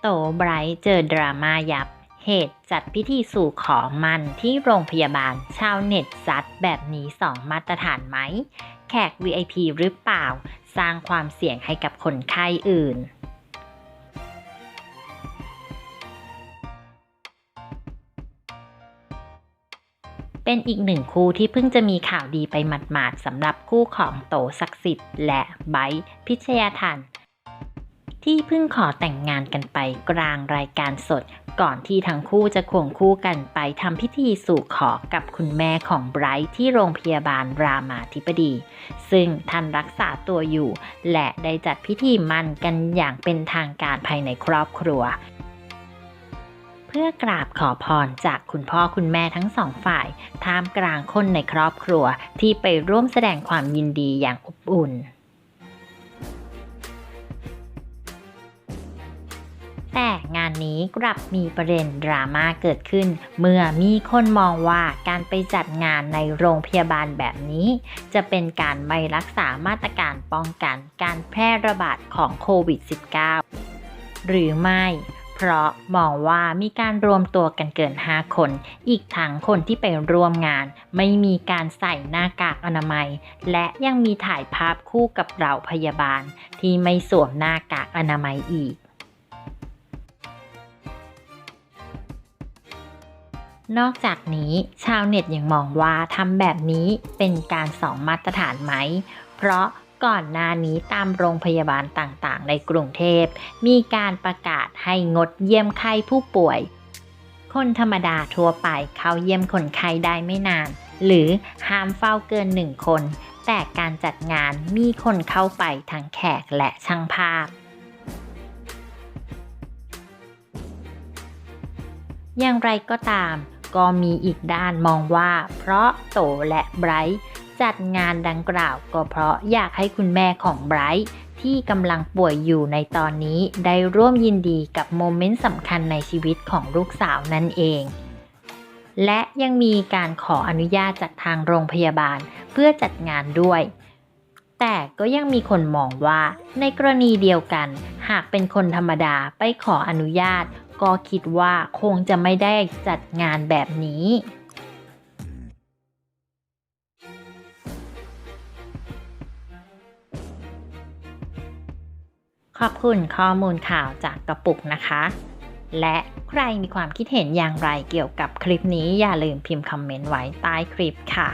โตไบรท์เจอดราม่ายับ เหตุจัดพิธีสู่ขอมันที่โรงพยาบาล ชาวเน็ตซัดแบบนี้สองมาตรฐานไหม แขก VIP หรือเปล่า สร้างความเสี่ยงให้กับคนไข้อื่นเป็นอีกหนึ่งคู่ที่เพิ่งจะมีข่าวดีไปหมาดๆสำหรับคู่ของโตศักดิ์สิทธิ์และไบร์พิชยาทัน ที่เพิ่งขอแต่งงานกันไปกลางรายการสด ก่อนที่ทั้งคู่จะควงคู่กันไปทำพิธีสู่ขอกับคุณแม่ของไบรท์ที่โรงพยาบาลรามาธิบดี ซึ่งท่านรักษาตัวอยู่ และได้จัดพิธีมั่นกันอย่างเป็นทางการภายในครอบครัวเพื่อกราบขอพรจากคุณพ่อคุณแม่ทั้งสองฝ่าย ท่ามกลางคนในครอบครัวที่ไปร่วมแสดงความยินดีอย่างอบอุ่น แต่งานนี้กลับมีประเด็นดราม่าเกิดขึ้น เมื่อมีคนมองว่าการไปจัดงานในโรงพยาบาลแบบนี้ จะเป็นการไม่รักษามาตรการป้องกันการแพร่ระบาดของโควิด -19 หรือไม่เพราะมองว่ามีการรวมตัวกันเกิน 5 คน อีกทั้งคนที่ไปร่วมงาน ไม่มีการใส่หน้ากากอนามัย และยังมีถ่ายภาพคู่กับเราพยาบาลที่ไม่สวมหน้ากากอนามัยอีก นอกจากนี้ชาวเน็ตยังมองว่าทำแบบนี้เป็นการสองมาตรฐานไหม เพราะก่อนหน้านี้ตามโรงพยาบาลต่างๆ ในกรุงเทพ มีการประกาศให้งดเยี่ยมไข้ผู้ป่วย คนธรรมดาทั่วไปเข้าเยี่ยมคนไข้ได้ไม่นาน หรือห้ามเฝ้าเกินหนึ่งคน แต่การจัดงานมีคนเข้าไปทั้งแขกและช่างภาพอย่างไรก็ตาม ก็มีอีกด้านมองว่า เพราะโตและไบรท์จัดงานดังกล่าวก็เพราะอยากให้คุณแม่ของไบรท์ที่กำลังป่วยอยู่ในตอนนี้ได้ร่วมยินดีกับโมเมนต์สำคัญในชีวิตของลูกสาวนั่นเอง และยังมีการขออนุญาตจากทางโรงพยาบาลเพื่อจัดงานด้วย แต่ก็ยังมีคนมองว่าในกรณีเดียวกัน หากเป็นคนธรรมดาไปขออนุญาต ก็คิดว่าคงจะไม่ได้จัดงานแบบนี้ขอบคุณข้อมูลข่าวจากกระปุกนะคะ และใครมีความคิดเห็นอย่างไรเกี่ยวกับคลิปนี้อย่าลืมพิมพ์คอมเมนต์ไว้ใต้คลิปค่ะ